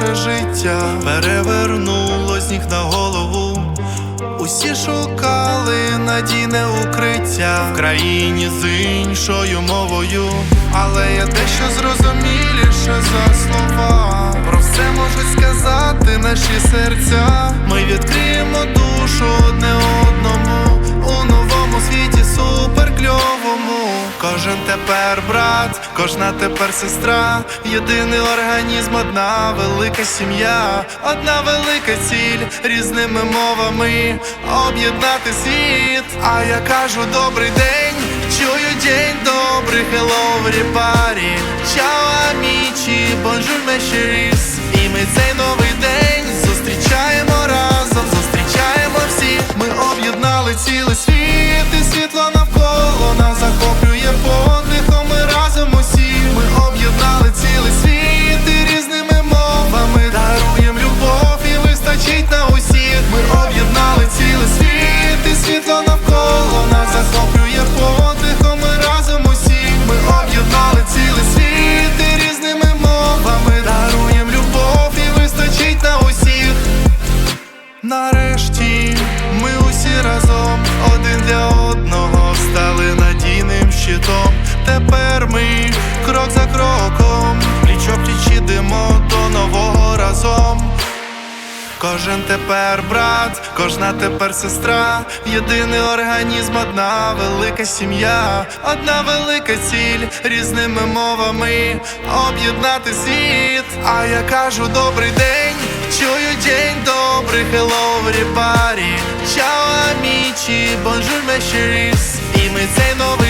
наше життя перевернуло з ніг на голову. Усі шукали надійне укриття в країні з іншою мовою, але я дещо зрозуміліше за слова. Про все можуть сказати наші серця. Кожен тепер брат, кожна тепер сестра. Єдиний організм, одна велика сім'я, одна велика ціль різними мовами об'єднати світ. А я кажу добрий день, чую день добрий, hello everybody amici, bonjour mes chéris І ми цей новий день зустрічаємо разом, зустрічаємо всі. Ми об'єднали цілий світ, на усіх. Ми об'єднали цілий світ, і світло навколо нас захоплює подихом. Ми разом усі. Ми об'єднали цілий світ і різними мовами даруєм любов і вистачить на усіх. Нарешті ми усі разом один для одного стали надійним щитом. Тепер ми крок за кроком, пліч пліч ідемо до разом. Кожен тепер брат, кожна тепер сестра, єдиний організм, одна велика сім'я, одна велика ціль різними мовами об'єднати світ. А я кажу добрий день, чую день добрий, hello everybody amici, bonjour mes chéris І ми цей новий